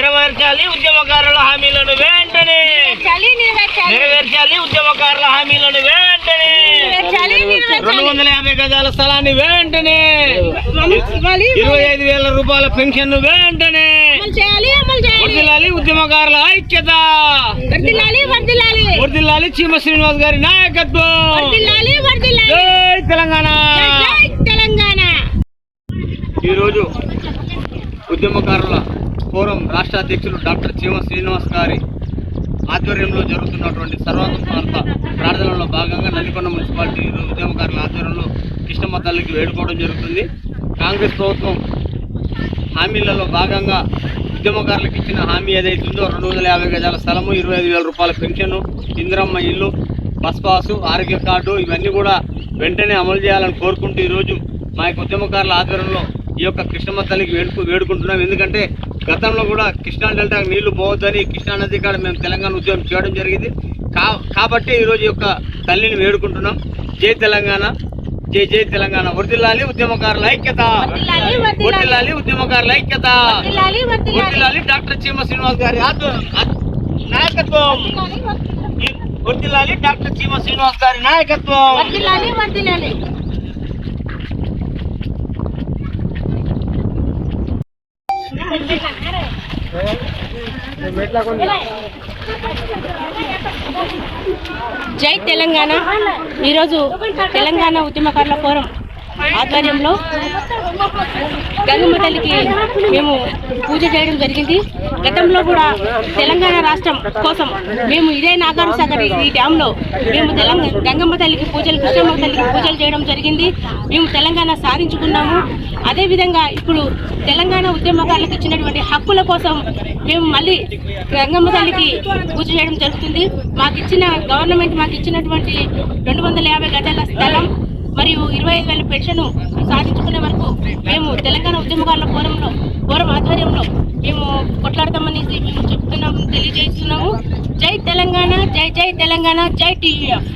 నెరవేర్చాలి ఉద్యమకారుల హామీలను వెంటనే. నెరవేర్చాలి ఉద్యమకారుల హామీలను వెంటనే. రెండు వందల యాభై గజాల స్థలాన్ని వెంటనే. ఇరవై ఐదు వేల రూపాయల పెన్షన్ వెంటనే. వర్దిల్లాలి ఉద్యమకారుల ఐక్యత. వర్దిల్లాలి చీమ శ్రీనివాస్ గారి నాయకత్వం. జై తెలంగాణ. ఈరోజు ఉద్యమకారుల ఫోరం రాష్ట్ర అధ్యక్షులు డాక్టర్ చీమ శ్రీనివాస్ గారి ఆధ్వర్యంలో జరుగుతున్నటువంటి సర్వాత్మక ప్రార్థనలో భాగంగా నల్లికొండ మున్సిపాలిటీ ఈరోజు ఉద్యమకారుల ఆధ్వర్యంలో కృష్ణమ్మ తల్లికి వేడుకోవడం జరుగుతుంది. కాంగ్రెస్ ప్రభుత్వం హామీలలో భాగంగా ఉద్యమకారులకు ఇచ్చిన హామీ ఏదైతే ఉందో రెండు వందల యాభై గజాల స్థలము ఇరవై ఐదు వేల రూపాయల పెన్షన్ ఇందిరమ్మ ఇల్లు బస్ పాసు ఆరోగ్య కార్డు ఇవన్నీ కూడా వెంటనే అమలు చేయాలని కోరుకుంటూ ఈరోజు మా యొక్క ఉద్యమకారుల ఆధ్వర్యంలో ఈ యొక్క కృష్ణమ్మ తల్లికి వేడుకు వేడుకుంటున్నాం. ఎందుకంటే గతంలో కూడా కృష్ణా డెల్టాకు నీళ్ళు పోవద్దని కృష్ణా నది కాడ మేము తెలంగాణ ఉద్యమం చేయడం జరిగింది. కా కాబట్టి ఈరోజు యొక్క తల్లిని వేడుకుంటున్నాం. జై తెలంగాణ. జై జై తెలంగాణ. వర్దిల్లాలి ఉద్యమకారుల ఐక్యత. వర్దిల్లాలి ఉద్యమకారుల ఐక్యత. వర్దిల్లాలి డాక్టర్ చీమ శ్రీనివాస్ గారి నాయకత్వం. వర్దిల్లాలి డాక్టర్ చీమ శ్రీనివాస్ గారి నాయకత్వం వర్దిల్లాలి వర్దిల్లాలి జై తెలంగాణ. ఈరోజు తెలంగాణ ఉద్యమకారుల ఫోరం. ఆధ్వర్యంలో గంగమ్మ తల్లికి మేము పూజ చేయడం జరిగింది. గతంలో కూడా తెలంగాణ రాష్ట్రం కోసం మేము ఇదే నాగార్ సాగర్ ఈ డ్యాంలో మేము తెలంగాణ గంగమ్మ తల్లికి పూజలు కృష్ణమ్మ తల్లికి పూజలు చేయడం జరిగింది. మేము తెలంగాణ సాధించుకున్నాము. అదేవిధంగా ఇప్పుడు తెలంగాణ ఉద్యమకారులకు ఇచ్చినటువంటి హక్కుల కోసం మేము మళ్ళీ గంగమ్మ తల్లికి పూజ చేయడం జరుగుతుంది. మాకు ఇచ్చిన గవర్నమెంట్ మాకు ఇచ్చినటువంటి రెండు వందల యాభై గజాల స్థలం మరియు ఇరవై ఐదు వేల పెన్షన్ సాధించుకునే వరకు మేము తెలంగాణ ఉద్యమకారుల ఫోరంలో ఫోరం ఆధ్వర్యంలో మేము కొట్లాడతామని మేము చెప్తున్నాము తెలియజేస్తున్నాము. జై తెలంగాణ జై జై తెలంగాణ జై టీయూఎఫ్